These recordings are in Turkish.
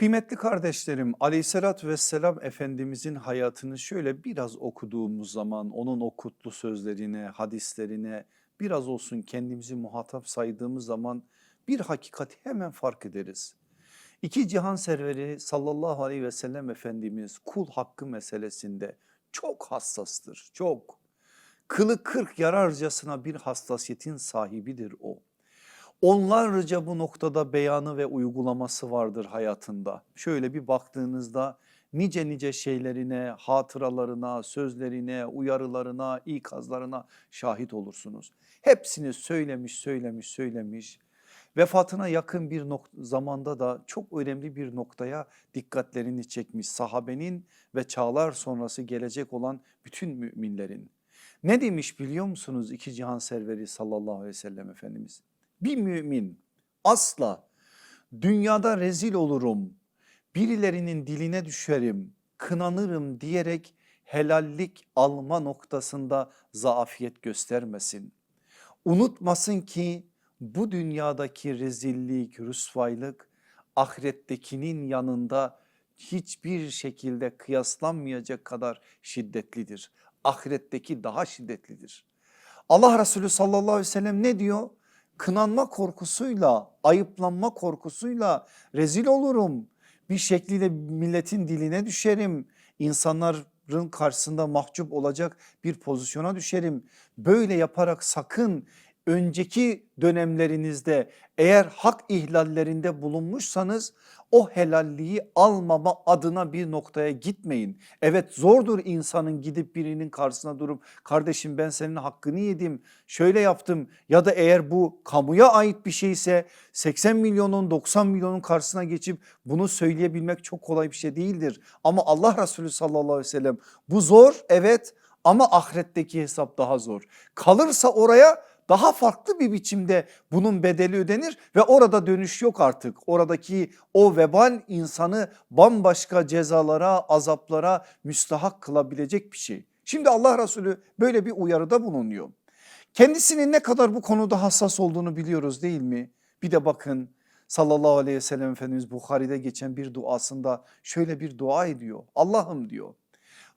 Kıymetli kardeşlerim aleyhissalatü vesselam Efendimizin hayatını şöyle biraz okuduğumuz zaman onun o kutlu sözlerine, hadislerine biraz olsun kendimizi muhatap saydığımız zaman bir hakikati hemen fark ederiz. İki cihan serveri sallallahu aleyhi ve sellem Efendimiz kul hakkı meselesinde çok hassastır, çok. Kılı kırk yararcasına bir hassasiyetin sahibidir o. Onlarca bu noktada beyanı ve uygulaması vardır hayatında. Şöyle bir baktığınızda nice nice şeylerine, hatıralarına, sözlerine, uyarılarına, ikazlarına şahit olursunuz. Hepsini söylemiş, söylemiş, söylemiş. Vefatına yakın bir zamanda da çok önemli bir noktaya dikkatlerini çekmiş sahabenin ve çağlar sonrası gelecek olan bütün müminlerin. Ne demiş biliyor musunuz iki cihan serveri sallallahu aleyhi ve sellem Efendimiz? Bir mümin asla dünyada rezil olurum, birilerinin diline düşerim, kınanırım diyerek helallik alma noktasında zaafiyet göstermesin. Unutmasın ki bu dünyadaki rezillik, rüsvaylık ahirettekinin yanında hiçbir şekilde kıyaslanmayacak kadar şiddetlidir. Ahiretteki daha şiddetlidir. Allah Resulü sallallahu aleyhi ve sellem ne diyor? Kınanma korkusuyla, ayıplanma korkusuyla rezil olurum. Bir şekliyle milletin diline düşerim. İnsanların karşısında mahcup olacak bir pozisyona düşerim. Böyle yaparak sakın önceki dönemlerinizde eğer hak ihlallerinde bulunmuşsanız o helalliği almama adına bir noktaya gitmeyin. Evet zordur insanın gidip birinin karşısına durup kardeşim ben senin hakkını yedim şöyle yaptım ya da eğer bu kamuya ait bir şeyse 80 milyonun 90 milyonun karşısına geçip bunu söyleyebilmek çok kolay bir şey değildir. Ama Allah Resulü sallallahu aleyhi ve sellem bu zor evet ama ahiretteki hesap daha zor. Kalırsa oraya daha farklı bir biçimde bunun bedeli ödenir ve orada dönüş yok artık. Oradaki o vebal insanı bambaşka cezalara, azaplara müstahak kılabilecek bir şey. Şimdi Allah Resulü böyle bir uyarıda bulunuyor. Kendisinin ne kadar bu konuda hassas olduğunu biliyoruz değil mi? Bir de bakın sallallahu aleyhi ve sellem Efendimiz Bukhari'de geçen bir duasında şöyle bir dua ediyor. Allah'ım diyor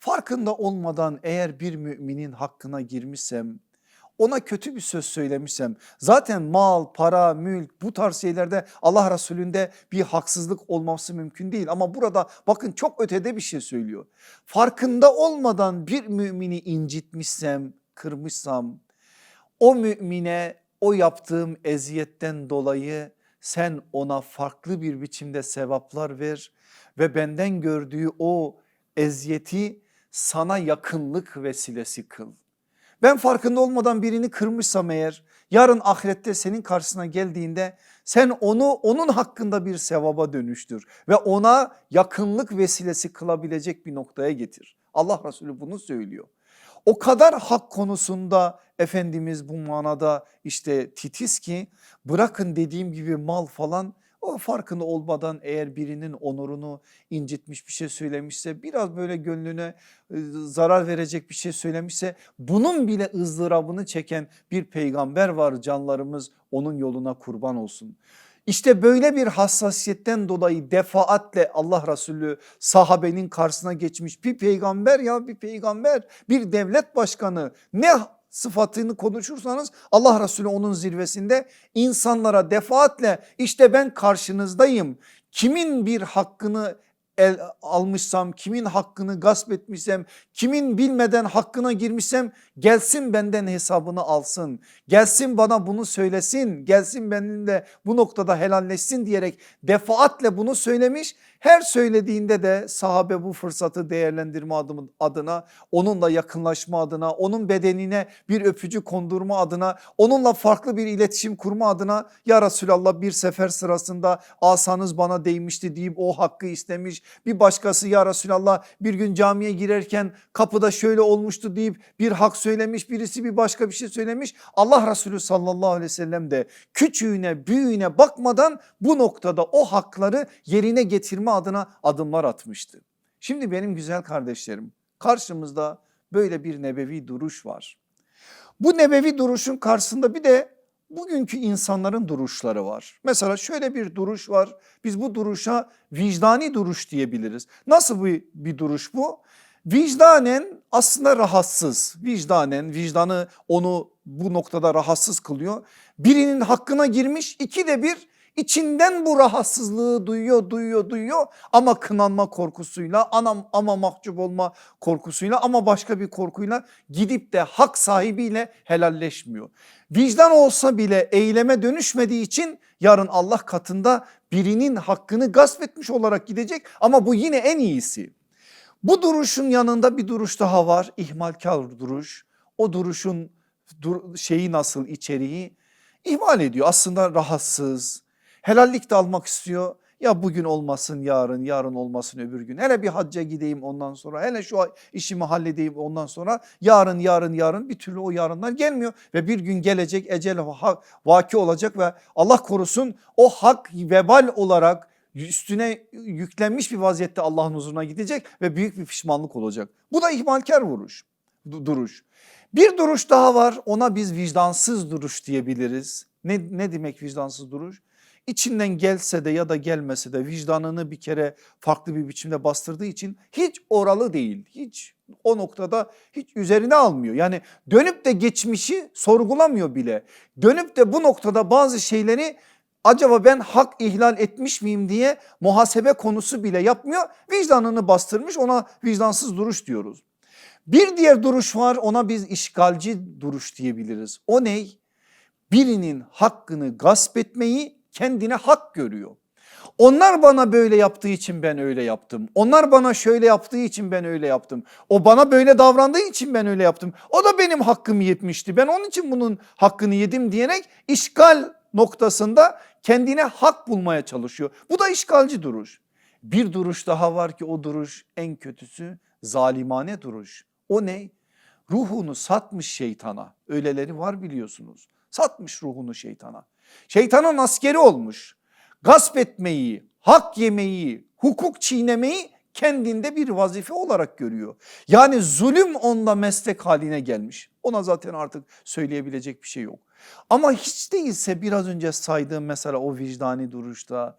farkında olmadan eğer bir müminin hakkına girmişsem ona kötü bir söz söylemişsem zaten mal, para, mülk bu tarz şeylerde Allah Resulü'nde bir haksızlık olması mümkün değil. Ama burada bakın çok ötede bir şey söylüyor. Farkında olmadan bir mümini incitmişsem, kırmışsam o mümine o yaptığım eziyetten dolayı sen ona farklı bir biçimde sevaplar ver ve benden gördüğü o eziyeti sana yakınlık vesilesi kıl. Ben farkında olmadan birini kırmışsam eğer yarın ahirette senin karşısına geldiğinde sen onu onun hakkında bir sevaba dönüştür ve ona yakınlık vesilesi kılabilecek bir noktaya getir. Allah Resulü bunu söylüyor. O kadar hak konusunda Efendimiz bu manada işte titiz ki bırakın dediğim gibi mal falan o farkında olmadan eğer birinin onurunu incitmiş bir şey söylemişse biraz böyle gönlüne e, zarar verecek bir şey söylemişse bunun bile ızdırabını çeken bir peygamber var canlarımız onun yoluna kurban olsun. İşte böyle bir hassasiyetten dolayı defaatle Allah Resulü sahabenin karşısına geçmiş bir peygamber ya bir peygamber bir devlet başkanı ne sıfatını konuşursanız Allah Resulü onun zirvesinde insanlara defaatle işte ben karşınızdayım. Kimin bir hakkını el almışsam, kimin hakkını gasp etmişsem, kimin bilmeden hakkına girmişsem gelsin benden hesabını alsın. Gelsin bana bunu söylesin, gelsin benimle bu noktada helalleşsin diyerek defaatle bunu söylemiş. Her söylediğinde de sahabe bu fırsatı değerlendirme adına, onunla yakınlaşma adına, onun bedenine bir öpücü kondurma adına, onunla farklı bir iletişim kurma adına ya Resulallah bir sefer sırasında asanız bana değmişti deyip o hakkı istemiş. Bir başkası ya Resulallah bir gün camiye girerken kapıda şöyle olmuştu deyip bir hak söylemiş. Birisi bir başka bir şey söylemiş. Allah Resulü sallallahu aleyhi ve sellem de küçüğüne büyüğüne bakmadan bu noktada o hakları yerine getirme adına adımlar atmıştı. Şimdi benim güzel kardeşlerim karşımızda böyle bir nebevi duruş var. Bu nebevi duruşun karşısında bir de bugünkü insanların duruşları var. Mesela şöyle bir duruş var. Biz bu duruşa vicdani duruş diyebiliriz. Nasıl bir, bir duruş bu? Vicdanen aslında rahatsız. Vicdanen vicdanı onu bu noktada rahatsız kılıyor. Birinin hakkına girmiş iki de bir içinden bu rahatsızlığı duyuyor duyuyor duyuyor ama kınanma korkusuyla anam ama mahcup olma korkusuyla ama başka bir korkuyla gidip de hak sahibiyle helalleşmiyor. Vicdan olsa bile eyleme dönüşmediği için yarın Allah katında birinin hakkını gasp etmiş olarak gidecek ama bu yine en iyisi. Bu duruşun yanında bir duruş daha var ihmalkar duruş. O duruşun dur- şeyi nasıl içeriği ihmal ediyor aslında rahatsız helallik de almak istiyor. Ya bugün olmasın yarın yarın olmasın öbür gün hele bir hacca gideyim ondan sonra hele şu işimi halledeyim ondan sonra yarın yarın yarın bir türlü o yarınlar gelmiyor. Ve bir gün gelecek ecel vaki olacak ve Allah korusun o hak vebal olarak üstüne yüklenmiş bir vaziyette Allah'ın huzuruna gidecek ve büyük bir pişmanlık olacak. Bu da ihmalkar vuruş, du- duruş. Bir duruş daha var ona biz vicdansız duruş diyebiliriz. Ne, ne demek vicdansız duruş? İçinden gelse de ya da gelmese de vicdanını bir kere farklı bir biçimde bastırdığı için hiç oralı değil. Hiç o noktada hiç üzerine almıyor. Yani dönüp de geçmişi sorgulamıyor bile. Dönüp de bu noktada bazı şeyleri acaba ben hak ihlal etmiş miyim diye muhasebe konusu bile yapmıyor. Vicdanını bastırmış ona vicdansız duruş diyoruz. Bir diğer duruş var ona biz işgalci duruş diyebiliriz. O ney? Birinin hakkını gasp etmeyi kendine hak görüyor. Onlar bana böyle yaptığı için ben öyle yaptım. Onlar bana şöyle yaptığı için ben öyle yaptım. O bana böyle davrandığı için ben öyle yaptım. O da benim hakkımı yetmişti. Ben onun için bunun hakkını yedim diyerek işgal noktasında kendine hak bulmaya çalışıyor. Bu da işgalci duruş. Bir duruş daha var ki o duruş en kötüsü zalimane duruş. O ne? Ruhunu satmış şeytana. Öyleleri var biliyorsunuz. Satmış ruhunu şeytana. Şeytanın askeri olmuş. Gasp etmeyi, hak yemeyi, hukuk çiğnemeyi kendinde bir vazife olarak görüyor. Yani zulüm onda meslek haline gelmiş. Ona zaten artık söyleyebilecek bir şey yok. Ama hiç değilse biraz önce saydığım mesela o vicdani duruşta,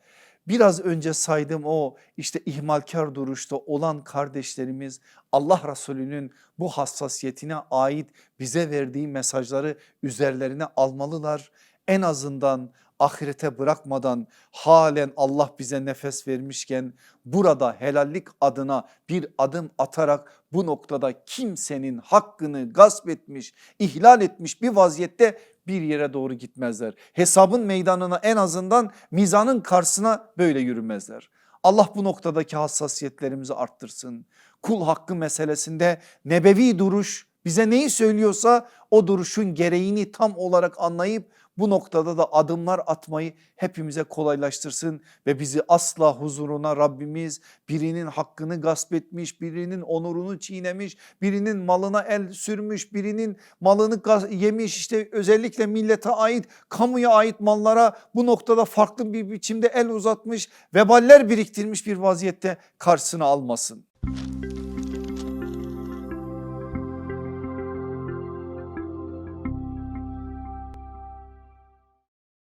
biraz önce saydığım o işte ihmalkar duruşta olan kardeşlerimiz Allah Resulü'nün bu hassasiyetine ait bize verdiği mesajları üzerlerine almalılar. En azından ahirete bırakmadan halen Allah bize nefes vermişken burada helallik adına bir adım atarak bu noktada kimsenin hakkını gasp etmiş, ihlal etmiş bir vaziyette bir yere doğru gitmezler. Hesabın meydanına en azından mizanın karşısına böyle yürümezler. Allah bu noktadaki hassasiyetlerimizi arttırsın. Kul hakkı meselesinde nebevi duruş bize neyi söylüyorsa o duruşun gereğini tam olarak anlayıp bu noktada da adımlar atmayı hepimize kolaylaştırsın ve bizi asla huzuruna Rabbimiz birinin hakkını gasp etmiş, birinin onurunu çiğnemiş, birinin malına el sürmüş, birinin malını yemiş işte özellikle millete ait, kamuya ait mallara bu noktada farklı bir biçimde el uzatmış, veballer biriktirmiş bir vaziyette karşısına almasın.